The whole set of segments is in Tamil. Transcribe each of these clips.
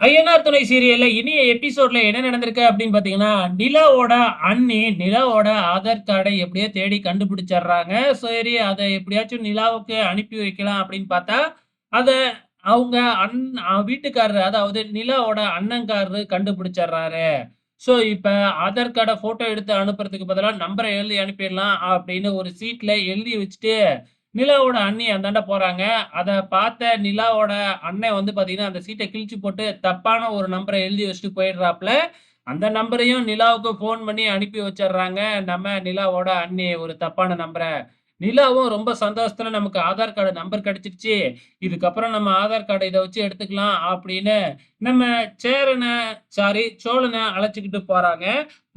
ஐயனார் துணை சீரியல்ல இனிய எபிசோட்ல என்ன நடந்திருக்கு அப்படின்னு பாத்தீங்கன்னா நிலாவோட அண்ணி நிலாவோட ஆதார் கார்டை எப்படியோ தேடி கண்டுபிடிச்சிடுறாங்க. சரி அதை எப்படியாச்சும் நிலாவுக்கு அனுப்பி வைக்கலாம் அப்படின்னு பார்த்தா அதை அவங்க அண் வீட்டுக்காரர் வீட்டுக்காரரு அதாவது நிலாவோட அண்ணன்காரரு கண்டுபிடிச்சிடுறாரு. ஸோ இப்போ ஆதார் கார்டை ஃபோட்டோ எடுத்து அனுப்புறதுக்கு பதிலாக நம்பரை எழுதி அனுப்பிடலாம் அப்படின்னு ஒரு சீட்டில் எழுதி வச்சுட்டு நிலாவோட அண்ணி அந்தாண்ட போறாங்க. அதை பார்த்த நிலாவோட அண்ணன் வந்து பாத்தீங்கன்னா, அந்த சீட்டை கிழிச்சு போட்டு தப்பான ஒரு நம்பரை எழுதி வச்சுட்டு போயிடுறாப்ல. அந்த நம்பரையும் நிலாவுக்கு ஃபோன் பண்ணி அனுப்பி வச்சிடுறாங்க நம்ம நிலாவோட அண்ணி ஒரு தப்பான நம்பரை நிலாவும் ரொம்ப சந்தோஷத்துல நமக்கு ஆதார் கார்டு நம்பர் கிடைச்சிருச்சு. இதுக்கப்புறம் நம்ம ஆதார் கார்டு இதை வச்சு எடுத்துக்கலாம் அப்படின்னு நம்ம சேரனை சாரி சோழனை அழைச்சிக்கிட்டு போறாங்க.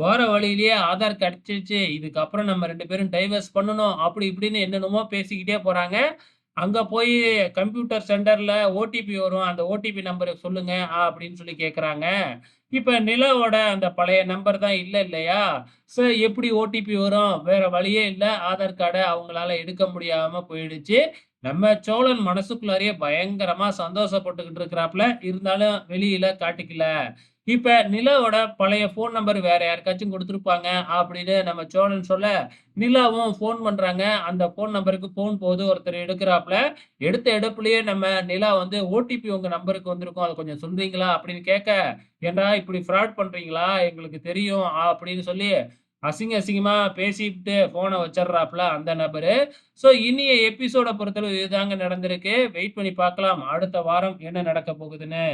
போற வழியிலேயே ஆதார் கிடைச்சிருச்சு. இதுக்கப்புறம் நம்ம ரெண்டு பேரும் டைவர்ஸ் பண்ணணும். அப்படி இப்படின்னு என்னென்னமோ பேசிக்கிட்டே போறாங்க. அங்கே போய் கம்ப்யூட்டர் சென்டரில் ஓடிபி வரும். அந்த ஓடிபி நம்பரை சொல்லுங்க அப்படின்னு சொல்லி கேட்குறாங்க இப்போ நிலவோட அந்த பழைய நம்பர் தான் இல்லை இல்லையா? சார் எப்படி ஓடிபி வரும்? வேற வழியே இல்லை ஆதார் கார்டை அவங்களால எடுக்க முடியாமல் போயிடுச்சு. நம்ம சோழன் மனசுக்குள்ளாரையே பயங்கரமாக சந்தோஷப்பட்டுக்கிட்டு இருக்கிறாப்புல இருந்தாலும் வெளியில் காட்டிக்கல. இப்ப நிலாவோட பழைய ஃபோன் நம்பர் வேற யாருக்காச்சும் கொடுத்துருப்பாங்க அப்படின்னு நம்ம சோழன் சொல்ல, நிலாவும் ஃபோன் பண்றாங்க. அந்த ஃபோன் நம்பருக்கு ஃபோன் போகுது. ஒருத்தர் எடுக்கிறாப்புல எடுத்த எடுப்புலயே நம்ம நிலா வந்து ஓடிபி உங்க நம்பருக்கு வந்திருக்கும். அதை கொஞ்சம் சொல்றீங்களா? அப்படின்னு கேட்க, ஏன்டா இப்படி ஃப்ராட் பண்றீங்களா? எங்களுக்கு தெரியும் அப்படின்னு சொல்லி அசிங்க அசிங்கமா பேசிட்டு போனை வச்சிடுறாப்புல அந்த நபரு. ஸோ இனிய எபிசோட பொறுத்தளவு இதுதாங்க நடந்திருக்கு. வெயிட் பண்ணி பார்க்கலாம். அடுத்த வாரம் என்ன நடக்க போகுதுன்னு.